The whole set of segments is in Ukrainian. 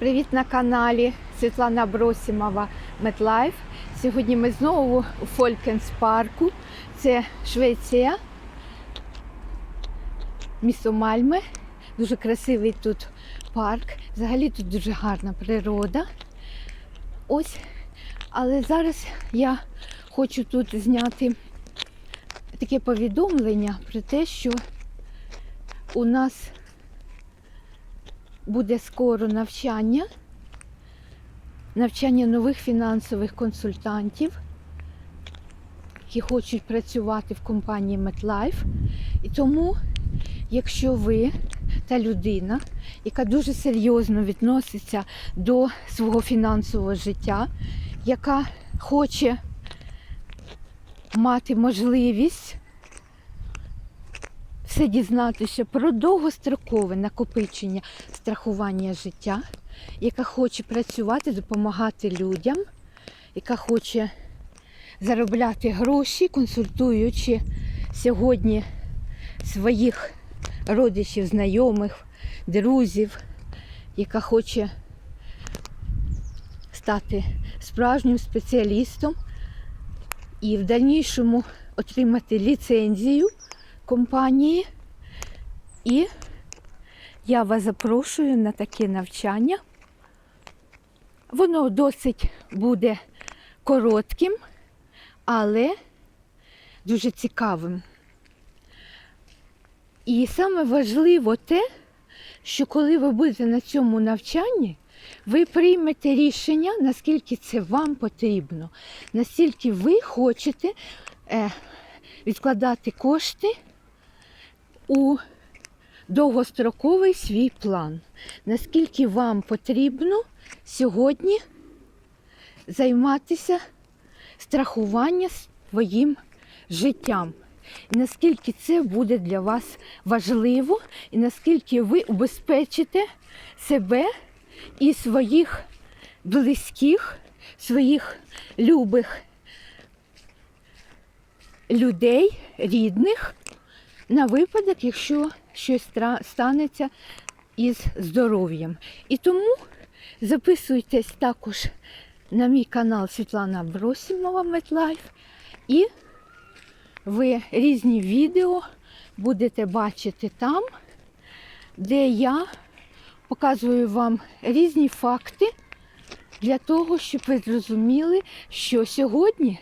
Привіт на каналі Світлана Бросімова Медлайф. Сьогодні ми знову у Фолькенс парку. Це Швеція, місто Мальме. Дуже красивий тут парк. Взагалі тут дуже гарна природа. Ось. Але зараз я хочу тут зняти таке повідомлення про те, що у нас буде скоро навчання, навчання нових фінансових консультантів, які хочуть працювати в компанії MetLife. І тому, якщо ви та людина, яка дуже серйозно відноситься до свого фінансового життя, яка хоче мати можливість все дізнатися про довгострокове накопичення страхування життя, яка хоче працювати, допомагати людям, яка хоче заробляти гроші, консультуючи сьогодні своїх родичів, знайомих, друзів, яка хоче стати справжнім спеціалістом і в дальнішому отримати ліцензію компанії. І я вас запрошую на таке навчання. Воно досить буде коротким, але дуже цікавим. І саме важливо те, що коли ви будете на цьому навчанні, ви приймете рішення, наскільки це вам потрібно, наскільки ви хочете е, відкладати кошти у довгостроковий свій план. Наскільки вам потрібно сьогодні займатися страхуванням своїм життям. І наскільки це буде для вас важливо, і наскільки ви убезпечите себе і своїх близьких, своїх любих людей, рідних, на випадок, якщо щось станеться із здоров'ям. І тому записуйтесь також на мій канал Світлана Бросімова Медлайф. І ви різні відео будете бачити там, де я показую вам різні факти для того, щоб ви зрозуміли, що сьогодні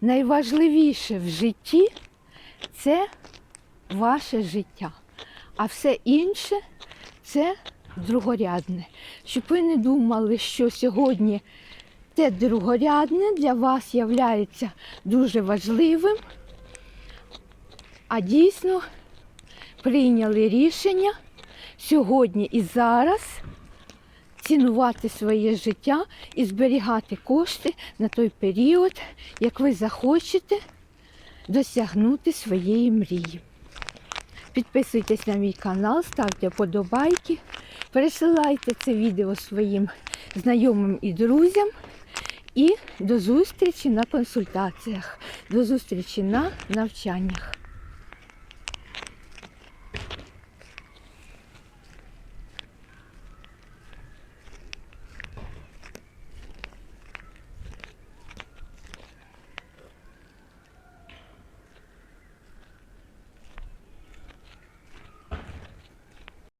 найважливіше в житті це ваше життя, а все інше це другорядне. Щоб ви не думали, що сьогодні те другорядне для вас являється дуже важливим, а дійсно прийняли рішення сьогодні і зараз цінувати своє життя і зберігати кошти на той період, як ви захочете досягнути своєї мрії. Підписуйтесь на мій канал, ставте подобайки, пересилайте це відео своїм знайомим і друзям. І до зустрічі на консультаціях, до зустрічі на навчаннях.